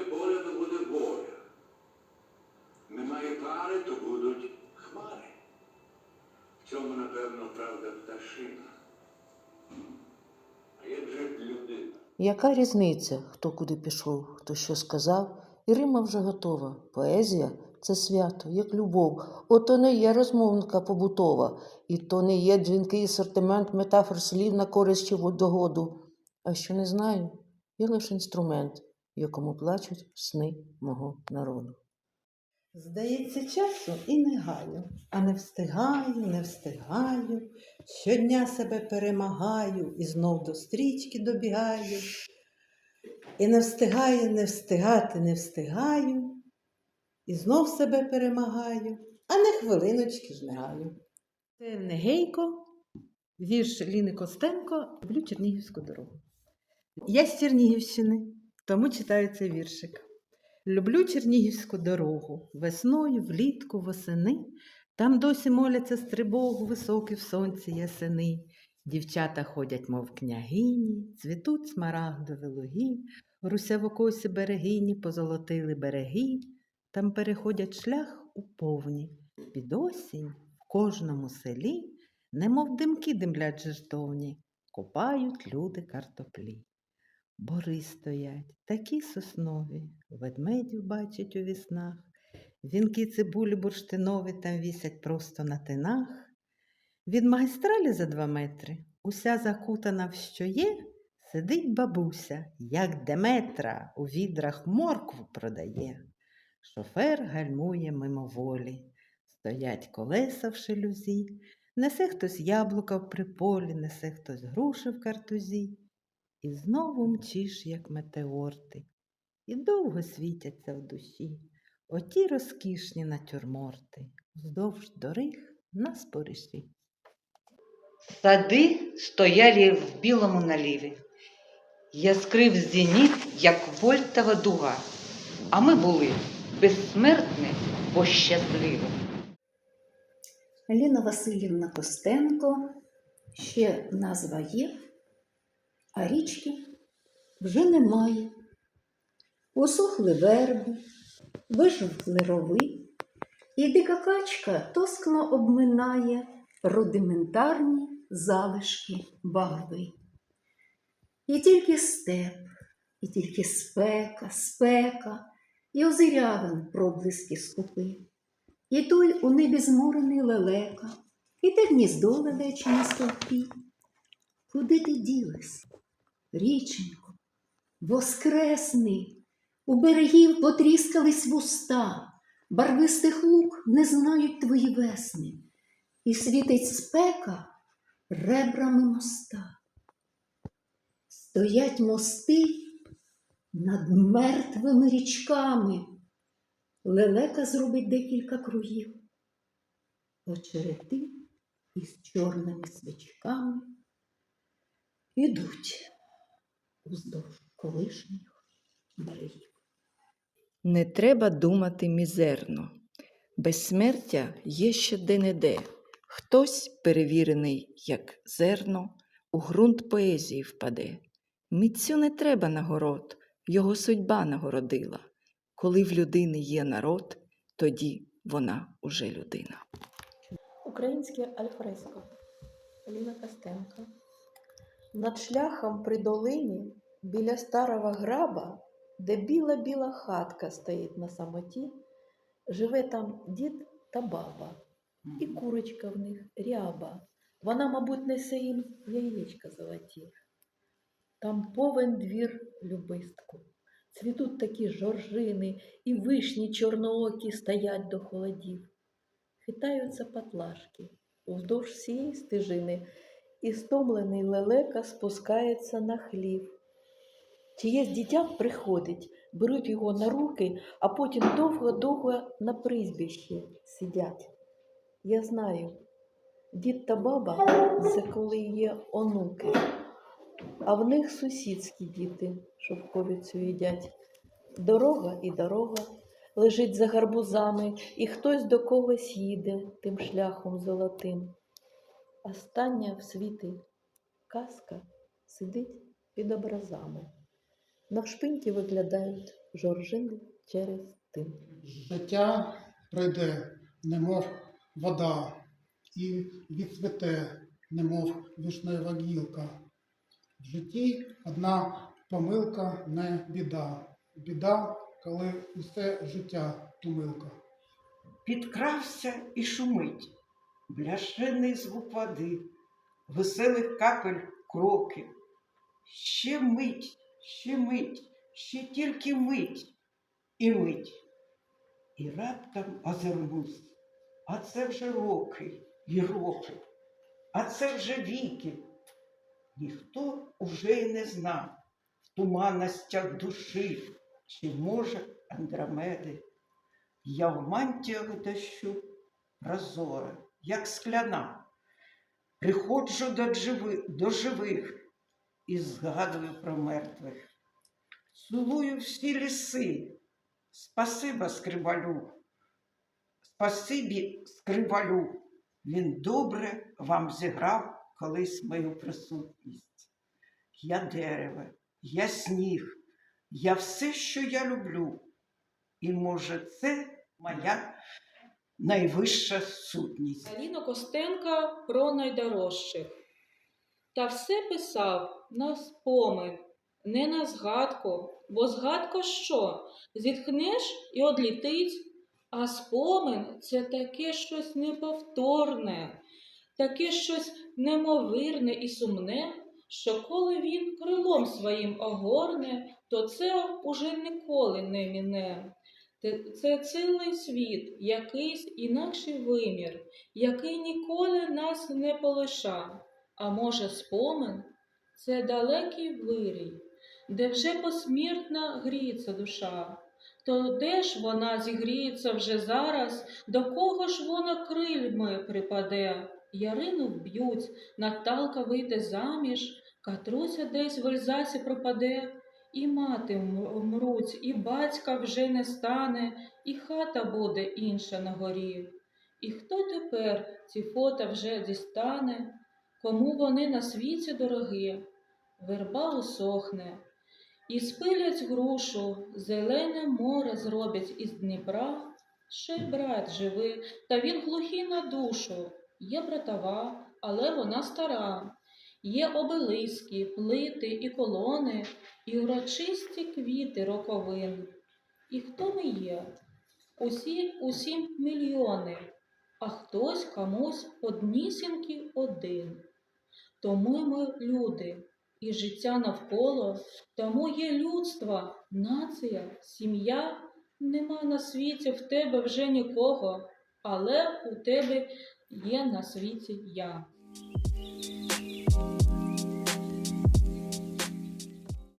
моє поле, то буде боля. Немає пари, то будуть хмари. В цьому, напевно, правда пташина. А як же людина? Яка різниця, хто куди пішов, хто що сказав? І Рима вже готова. Поезія це свято, як любов. Ото не є розмовника побутова, і то не є дзвінкий асортимент метафор слів на користь чи догоду. А що не знаю, є лише інструмент якому плачуть сни мого народу. Здається, часу і не гаю, а не встигаю, не встигаю. Щодня себе перемагаю і знов до стрічки добігаю. І не встигаю, не встигати, не встигаю, і знов себе перемагаю, а не хвилиночки ж не гаю. Це Негейко, вірш Ліни Костенко, люблю Чернігівську дорогу. Я з Чернігівщини, тому читаю цей віршик. Люблю Чернігівську дорогу, весною, влітку, восени. Там досі моляться стрибогу високі в сонці ясени. Дівчата ходять, мов княгині, цвітуть смарагдові луги, русявокосі берегині позолотили береги, там переходять шлях у повні. Під осінь в кожному селі, немов димки димлять жертовні, копають люди картоплі. Бори стоять, такі соснові, ведмедів бачать у віснах, вінки цибулі бурштинові там вісять просто на тинах. Від магістралі за два метри, уся закутана в що є, сидить бабуся, як Деметра, у відрах моркву продає. Шофер гальмує мимоволі, стоять колеса в шелюзі, несе хтось яблука в приполі, несе хтось груші в картузі. І знову мчиш, як метеорти, і довго світяться в душі оті розкішні натюрморти, вздовж доріг на спориші. Сади стояли в білому наліві. Яскрив зеніт, як вольтова дуга. А ми були безсмертні, бо щасливі. Аліна Васильівна Костенко, ще назва є, а річки вже немає. Усохли верби, вижовкли рови, і дика качка тоскно обминає рудиментарні залишки багви. І тільки степ, і тільки спека, спека, і озирявин проблиски скупи. І той у небі зморений лелека, і те гніздо лелече на стовпі. Куди ти ділась, річенько, воскресний, у берегів потріскались вуста, барвистих лук не знають твої весни, і світить спека ребрами моста. Стоять мости над мертвими річками. Лелека зробить декілька кругів. Очерети із чорними свічками ідуть уздовж колишніх берегів. Не треба думати мізерно. Безсмертя є ще де-не-де. Хтось, перевірений, як зерно, у ґрунт поезії впаде. Митцю не треба нагород, його судьба нагородила. Коли в людини є народ, тоді вона уже людина. Українське альфреско Аліна Костенко. Над шляхом при долині біля старого граба, де біла-біла хатка стоїть на самоті, живе там дід та баба, і курочка в них ряба. Вона, мабуть, несе їм яєчка золоті. Там повен двір любистку. Цвітуть такі жоржини, і вишні чорноокі стоять до холодів. Хитаються патлашки уздовж всієї стежини, і стомлений лелека спускається на хлів. Чиєсь дитя приходить, беруть його на руки, а потім довго-довго на призбищі сидять. Я знаю, дід та баба це коли є онуки, а в них сусідські діти шовковицю їдять. Дорога і дорога лежить за гарбузами, і хтось до когось їде тим шляхом золотим. Остання в світі казка сидить під образами. Навшпиньки виглядають жоржини через тим. Життя пройде, немов вода, і відцвіте, немов вишнева гілка. В житті одна помилка не біда. Біда, коли усе життя помилка. Підкрався і шумить, бляшений звук води, веселих капель кроки. Ще мить, ще мить, ще тільки мить і мить. І раптом озирнусь, а це вже роки і роки, а це вже віки. Ніхто уже й не зна в туманностях душі, чи може Андромеди. Я в мантіях дощу прозора, як скляна. Приходжу до, живи, до живих і згадую про мертвих. Цілую всі ліси. Спасиба скрибалю. Спасибі скрибалю. Він добре вам зіграв колись мою присутність. Я дерево, я сніг, я все, що я люблю. І може, це моя найвища сутність. Аліна Костенка про найдорожчих. Та все писав на спомин, не на згадку, бо згадка що? Зітхнеш і одлітить, а спомин це таке щось неповторне, таке щось немовирне і сумне, що коли він крилом своїм огорне, то це уже ніколи не міне. Це цілий світ, якийсь інакший вимір, який ніколи нас не полиша. А може, спомин це далекий вирій, де вже посмертна гріється душа. То де ж вона зігріється вже зараз, до кого ж вона крильми припаде? Ярину вб'ють, Наталка вийде заміж, Катруся десь в Ельзасі пропаде. І мати м- мруть, і батька вже не стане, і хата буде інша на горі. І хто тепер ці фото вже дістане, кому вони на світі дорогі? Верба усохне, і спилять грушу, зелене море зроблять із Дніпра. Ще брат живий, та він глухий на душу. Є братова, але вона стара. Є обелиски, плити і колони, і урочисті квіти роковин. І хто ми є? Усі, усі мільйони, а хтось комусь однісінький один. Тому ми люди, і життя навколо, тому є людство, нація, сім'я. Нема на світі в тебе вже нікого, але у тебе є на світі я.